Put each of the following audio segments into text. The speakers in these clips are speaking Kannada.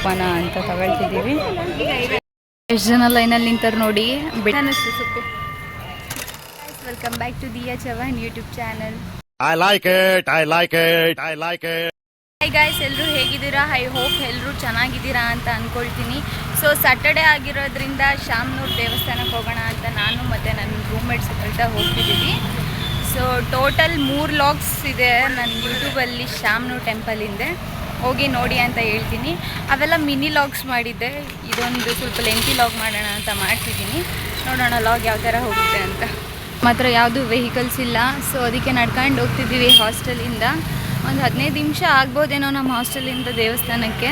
ಉಪ್ಪನ ಅಂತ ತಗೊಳ್ತಿದ್ದೀವಿ. ಎಷ್ಟು ಜನ ಲೈನಲ್ಲಿ ನಿಂತಾರೆ ನೋಡಿ? ಅನ್ನಿಸ್ತು ಸೊಪ್ಪು welcome back to Diya Chavan YouTube channel I like it I like it I like it hi guys ಎಲ್ಲರೂ ಹೇಗಿದ್ದೀರಾ? ಐ ಹೋಪ್ ಎಲ್ಲರೂ ಚೆನ್ನಾಗಿದ್ದೀರಾ ಅಂತ ಅಂದ್ಕೊಳ್ತೀನಿ ಸೊ ಸ್ಯಾಟರ್ಡೇ ಆಗಿರೋದ್ರಿಂದ ಶ್ಯಾಮ್ನೂರ್ ದೇವಸ್ಥಾನಕ್ಕೆ ಹೋಗೋಣ ಅಂತ ನಾನು ಮತ್ತು ನನ್ನ ರೂಮ್ಮೇಟ್ಸ್ ಕಳ್ತಾ ಹೋಗ್ತಿದ್ದೀವಿ. ಸೊ ಟೋಟಲ್ ಮೂರು ಲಾಗ್ಸ್ ಇದೆ ನನ್ನ ಯೂಟ್ಯೂಬಲ್ಲಿ ಟೆಂಪಲ್ ಟೆಂಪಲಿಂದೆ ಹೋಗಿ ನೋಡಿ ಅಂತ ಹೇಳ್ತೀನಿ. ಅವೆಲ್ಲ ಮಿನಿ ಲಾಗ್ಸ್ ಮಾಡಿದ್ದೆ. ಇದೊಂದು ಸ್ವಲ್ಪ ಲೆಂತಿ ಲಾಗ್ ಮಾಡೋಣ ಅಂತ ಮಾಡ್ತಿದ್ದೀನಿ. ನೋಡೋಣ ಲಾಗ್ ಯಾವ ಥರ ಹೋಗುತ್ತೆ ಅಂತ. ಮಾತ್ರ ಯಾವುದು ವೆಹಿಕಲ್ಸ್ ಇಲ್ಲ. ಸೊ ಅದಕ್ಕೆ ನಡ್ಕೊಂಡು ಹೋಗ್ತಿದ್ದೀವಿ ಹಾಸ್ಟೆಲಿಂದ ಒಂದು ಹದಿನೈದು ನಿಮಿಷ ಆಗ್ಬೋದೇನೋ ನಮ್ಮ ಹಾಸ್ಟೆಲಿಂದ ದೇವಸ್ಥಾನಕ್ಕೆ.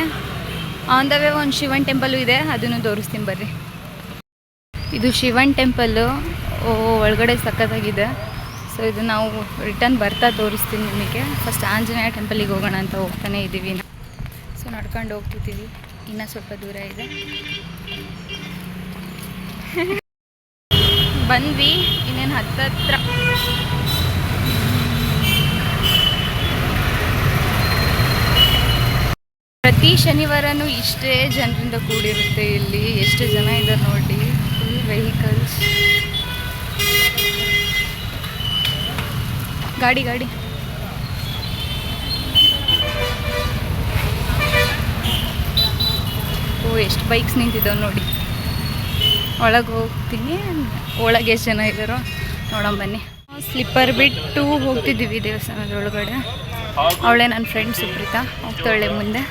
ಆನ್ ದ ವೇ ಒಂದು ಶಿವನ್ ಟೆಂಪಲ್ಲು ಇದೆ. ಅದನ್ನು ತೋರಿಸ್ತೀನಿ ಬರ್ರಿ. ಇದು ಶಿವನ್ ಟೆಂಪಲ್ಲು ಒಳಗಡೆ ಸಖತ್ತಾಗಿದೆ. ಸೊ ಇದು ನಾವು ರಿಟರ್ನ್ ಬರ್ತಾ ತೋರಿಸ್ತೀನಿ ನಿಮಗೆ. ಫಸ್ಟ್ ಆಂಜನೇಯ ಟೆಂಪಲಿಗೆ ಹೋಗೋಣ ಅಂತ ಹೋಗ್ತಾನೆ ಇದ್ದೀವಿ ಸೊ ನಡ್ಕೊಂಡು ಹೋಗ್ತಿದ್ದೀವಿ. ಇನ್ನೂ ಸ್ವಲ್ಪ ದೂರ ಇದೆ. ಬಂದ್ವಿ. ಇನ್ನೇನು ಹತ್ತತ್ರ. ಪ್ರತಿ ಶನಿವಾರನೂ ಇಷ್ಟೇ ಜನರಿಂದ ಕೂಡಿರುತ್ತೆ ಇಲ್ಲಿ. ಎಷ್ಟು ಜನ ಇದ್ದಾರೆ ನೋಡಿ. ಫುಲ್ ವೆಹಿಕಲ್ಸ್ ಗಾಡಿ ಗಾಡಿ. ಓ, ಎಷ್ಟು ಬೈಕ್ಸ್ ನಿಂತಿದ್ದಾವೆ ನೋಡಿ. ಒಳಗೆ ಹೋಗ್ತೀನಿ. ಒಳಗೆ ಎಷ್ಟು ಜನ ಇದ್ದಾರೋ ಬನ್ನಿ. ಸ್ಲಿಪ್ಪರ್ ಬಿಟ್ಟು ಹೋಗ್ತಿದ್ದೀವಿ ದೇವಸ್ಥಾನದ ಒಳಗಡೆ ಅವಳೇ ನನ್ನ ಫ್ರೆಂಡ್ ಸುಪ್ರೀತಾ. ಹೋಗ್ತಾಳೆ ಮುಂದೆ.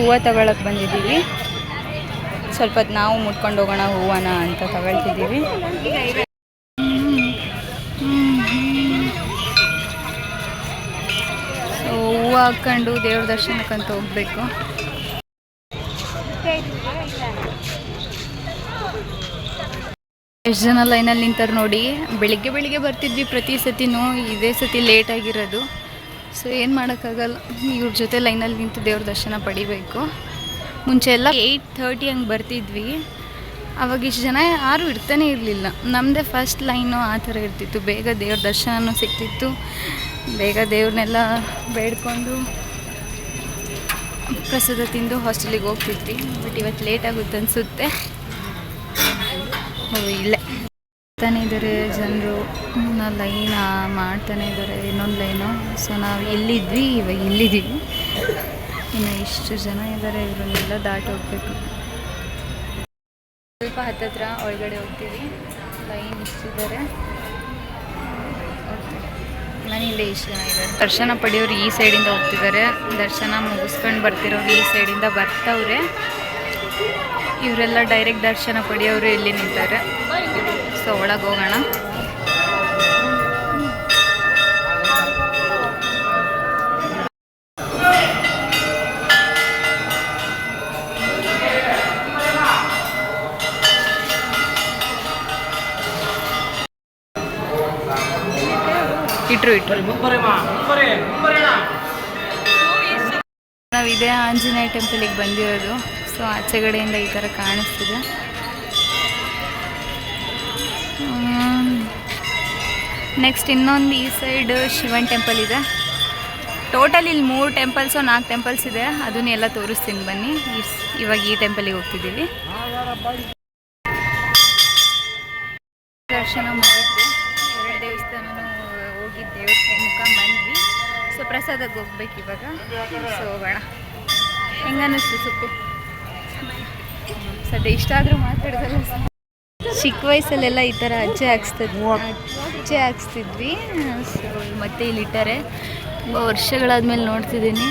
ಹೂವು ತಗೊಳಕ್ಕೆ ಬಂದಿದ್ದೀವಿ. ಸ್ವಲ್ಪ ಹೊತ್ತು ನಾವು ಮುಟ್ಕೊಂಡು ಹೋಗೋಣ, ಹೂವನ ಅಂತ ತಗೊಳ್ತಿದ್ದೀವಿ. ಸೊ ಹೂವು ಹಾಕ್ಕೊಂಡು ದೇವ್ರ ದರ್ಶನಕ್ಕಂತ ಹೋಗ್ಬೇಕು. ಎಷ್ಟು ಜನ ಲೈನಲ್ಲಿ ನಿಂತಾರೆ ನೋಡಿ, ಬೆಳಿಗ್ಗೆ ಬೆಳಿಗ್ಗೆ ಬರ್ತಿದ್ವಿ ಪ್ರತಿ ಸತಿನೂ, ಇದೇ ಸತಿ ಲೇಟ್ ಆಗಿರೋದು. ಸೊ ಏನು ಮಾಡೋಕ್ಕಾಗಲ್ಲ. ಇವ್ರ ಜೊತೆ ಲೈನಲ್ಲಿ ನಿಂತು ದೇವ್ರ ದರ್ಶನ ಪಡಿಬೇಕು. ಮುಂಚೆ ಎಲ್ಲ ಏಯ್ಟ್ ಥರ್ಟಿ ಹಂಗೆ ಬರ್ತಿದ್ವಿ. ಅವಾಗ ಇಷ್ಟು ಜನ ಯಾರೂ ಇರ್ತಾನೆ ಇರಲಿಲ್ಲ. ನಮ್ಮದೇ ಫಸ್ಟ್ ಲೈನು ಆ ಥರ ಇರ್ತಿತ್ತು. ಬೇಗ ದೇವ್ರ ದರ್ಶನವೂ ಸಿಗ್ತಿತ್ತು. ಬೇಗ ದೇವ್ರನ್ನೆಲ್ಲ ಬೇಡ್ಕೊಂಡು ಪ್ರಸಾದ ತಿಂದು ಹಾಸ್ಟೆಲಿಗೆ ಹೋಗ್ತಿದ್ವಿ. ಬಟ್ ಇವತ್ತು ಲೇಟ್ ಆಗುತ್ತೆ ಅನಿಸುತ್ತೆ. ಇಲ್ಲೇ. ಮಾಡ್ತಾನೆ ಇದ್ದಾರೆ ಜನರು. ಲೈನ್ ಮಾಡ್ತಾನೆ ಇದ್ದಾರೆ. ಇನ್ನೊಂದು ಲೈನು. ಸೊ ನಾವು ಎಲ್ಲಿದ್ವಿ ಇವಾಗ ಇಲ್ಲಿದ್ದೀವಿ. ಇನ್ನು ಇಷ್ಟು ಜನ ಇದ್ದಾರೆ. ಇವರನ್ನೆಲ್ಲ ದಾಟಿ ಹೋಗ್ಬೇಕು. ಸ್ವಲ್ಪ ಹತ್ತತ್ರ ಒಳಗಡೆ ಹೋಗ್ತೀವಿ. ಲೈನ್ ಇಷ್ಟಿದ್ದಾರೆ. ಮನೆಯಿಂದ ಇಷ್ಟು ಜನ ಇದ್ದಾರೆ. ದರ್ಶನ ಪಡೆಯೋರು ಈ ಸೈಡಿಂದ ಹೋಗ್ತಿದ್ದಾರೆ. ದರ್ಶನ ಮುಗಿಸ್ಕೊಂಡು ಬರ್ತಿರೋರು ಈ ಸೈಡಿಂದ ಬರ್ತವ್ರೆ. ಇವರೆಲ್ಲ ಡೈರೆಕ್ಟ್ ದರ್ಶನ ಪಡೆಯೋರು ಇಲ್ಲಿ ನಿಂತಾರೆ. ಸೊ ಒಳಗೆ ಹೋಗೋಣ. ಇಟ್ರು ಇಟ್ರು. ನಾವು ಇದೇ ಆಂಜನೇಯ ಟೆಂಪಲಿಗೆ ಬಂದಿರೋದು. ಸೊ ಆಚೆಗಡೆಯಿಂದ ಈ ಥರ ಕಾಣಿಸ್ತಿದೆ. ನೆಕ್ಸ್ಟ್ ಇನ್ನೊಂದು ಈ ಸೈಡ್ ಶಿವನ್ ಟೆಂಪಲ್ ಇದೆ. ಟೋಟಲ್ ಇಲ್ಲಿ ಮೂರು ಟೆಂಪಲ್ಸು ನಾಲ್ಕು ಟೆಂಪಲ್ಸ್ ಇದೆ. ಅದನ್ನೆಲ್ಲ ತೋರಿಸ್ತೀನಿ ಬನ್ನಿ. ಇವಾಗ ಈ ಟೆಂಪಲಿಗೆ ಹೋಗ್ತಿದ್ದೀವಿ. ದರ್ಶನ ಮಾಡಿದ್ವಿ ಎರಡು ದೇವಸ್ಥಾನನೂ ಹೋಗಿ ಮುಖ ಬಂದ್ವಿ ಸೊ ಪ್ರಸಾದಕ್ಕೆ ಹೋಗ್ಬೇಕು ಇವಾಗ. ಸೊ ಹೋಗೋಣ. ಹೆಂಗನ್ನಿಸ್ತು ಸುಕ್ಕು? ಸದ್ಯ ಇಷ್ಟ ಆದರೂ ಚಿಕ್ಕ ವಯಸ್ಸಲ್ಲೆಲ್ಲ ಈ ಥರ ಅಜ್ಜೆ ಹಾಕ್ಸ್ತಿದ್ವಿ ಅಜ್ಜೆ ಹಾಕ್ಸ್ತಿದ್ವಿ. ಸೊ ಮತ್ತೆ ಇಲ್ಲಿ ಇಟ್ಟಾರೆ. ತುಂಬ ವರ್ಷಗಳಾದಮೇಲೆ ನೋಡ್ತಿದ್ದೀನಿ.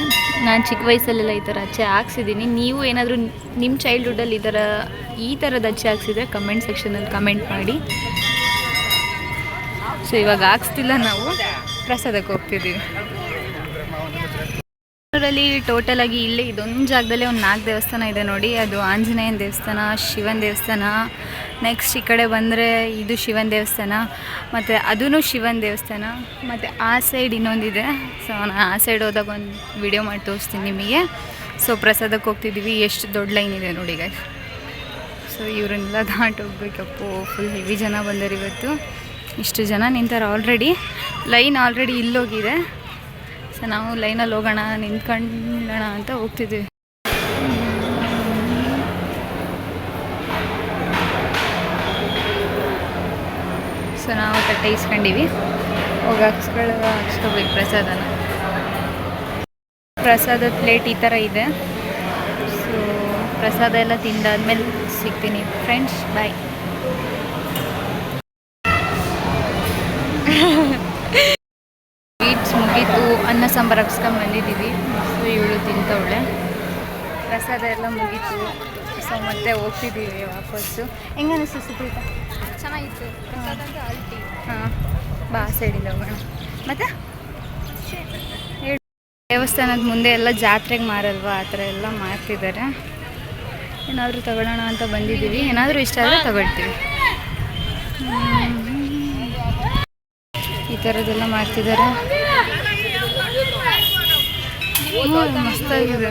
ನಾನು ಚಿಕ್ಕ ವಯಸ್ಸಲ್ಲೆಲ್ಲ ಈ ಥರ ಅಚ್ಚೆ ಹಾಕ್ಸಿದ್ದೀನಿ. ನೀವು ಏನಾದರೂ ನಿಮ್ಮ ಚೈಲ್ಡ್ಹುಡ್ಡಲ್ಲಿ ಈ ಥರ, ಈ ಥರದ ಅಚ್ಚೆ ಹಾಕ್ಸಿದ್ರೆ ಕಮೆಂಟ್ ಸೆಕ್ಷನಲ್ಲಿ ಕಮೆಂಟ್ ಮಾಡಿ. ಸೊ ಇವಾಗ ಹಾಕ್ಸ್ತಿಲ್ಲ ನಾವು. ಪ್ರಸಾದಕ್ಕೆ ಹೋಗ್ತಿದ್ದೀವಿ ಬೆಂಗಳೂರಲ್ಲಿ ಟೋಟಲ್ ಆಗಿ ಇಲ್ಲಿ ಇದೊಂದು ಜಾಗದಲ್ಲಿ ಒಂದು ನಾಲ್ಕು ದೇವಸ್ಥಾನ ಇದೆ ನೋಡಿ. ಅದು ಆಂಜನೇಯನ ದೇವಸ್ಥಾನ, ಶಿವನ ದೇವಸ್ಥಾನ. ನೆಕ್ಸ್ಟ್ ಈ ಕಡೆ ಬಂದರೆ ಇದು ಶಿವನ ದೇವಸ್ಥಾನ, ಮತ್ತು ಅದೂ ಶಿವನ ದೇವಸ್ಥಾನ, ಮತ್ತು ಆ ಸೈಡ್ ಇನ್ನೊಂದಿದೆ. ಸೊ ನಾನು ಆ ಸೈಡ್ ಹೋದಾಗ ಒಂದು ವಿಡಿಯೋ ಮಾಡಿ ತೋರಿಸ್ತೀನಿ ನಿಮಗೆ. ಸೊ ಪ್ರಸಾದಕ್ಕೆ ಹೋಗ್ತಿದ್ದೀವಿ ಎಷ್ಟು ದೊಡ್ಡ ಲೈನ್ ಇದೆ ನೋಡಿ ಈಗ ಸೊ ಇವರನ್ನೆಲ್ಲ ದಾಟ್ ಹೋಗ್ಬೇಕಪ್ಪು ಫುಲ್ ಹೆವಿ ಜನ ಬಂದರು ಇವತ್ತು. ಇಷ್ಟು ಜನ ನಿಂತಾರೆ ಆಲ್ರೆಡಿ ಲೈನ್ ಆಲ್ರೆಡಿ ಇಲ್ಲೋಗಿದೆ. ಸೊ ನಾವು ಲೈನಲ್ಲಿ ಹೋಗೋಣ ನಿಂತ್ಕೊಳ್ಳೋಣ ಅಂತ ಹೋಗ್ತಿದ್ವಿ. ಸೊ ನಾವು ತಟ್ಟೆ ಇಸ್ಕೊಂಡಿವಿ. ಹೋಗಿ ಹಾಕ್ಸ್ಕೊಳ್ಳೋ, ಹಾಕ್ಸ್ಕೋಬೇಕು ಪ್ರಸಾದನ. ಪ್ರಸಾದದ ಪ್ಲೇಟ್ ಈ ಥರ ಇದೆ. ಸೊ ಪ್ರಸಾದ ಎಲ್ಲ ತಿಂದಾದ್ಮೇಲೆ ಸಿಗ್ತೀನಿ. ಫ್ರೆಂಡ್ಸ್ ಬಾಯ್ ಮುಗೀತು ಅನ್ನ ಸಾಂಬಾರು ಹಾಕ್ಸ್ಕೊಂಡು ಬಂದಿದ್ದೀವಿ. ಸೊ ಇವಳು ತಿಂತವಳೆ ಪ್ರಸಾದ ಎಲ್ಲ ಮುಗೀತು. ಸೊ ಮತ್ತೆ ಹೋಗ್ತಿದ್ದೀವಿ ವಾಪಸ್ಸು. ಹೆಂಗೆ ಅನಿಸ್ತು ಸುಪ್ರೀತ? ಚೆನ್ನಾಗಿತ್ತು. ಅಲ್ಟಿ ಹಾಂ ಬಾ ಸೈಡಿಂದ ಹೋಗೋಣ. ಮತ್ತೆ? ದೇವಸ್ಥಾನದ ಮುಂದೆ ಎಲ್ಲ ಜಾತ್ರೆಗೆ ಮಾರಲ್ವಾ? ಆ ಥರ ಎಲ್ಲ ಮಾರ್ತಿದ್ದಾರೆ ಏನಾದರೂ ತಗೊಳ್ಳೋಣ ಅಂತ ಬಂದಿದ್ದೀವಿ. ಏನಾದರೂ ಇಷ್ಟ ಆದರೆ ತಗೊಳ್ತೀವಿ. ಈ ಥರದ್ದೆಲ್ಲ ಮಾರ್ತಿದ್ದಾರೆ ಹ್ಮ್, ಮಸ್ತಾಗಿದೆ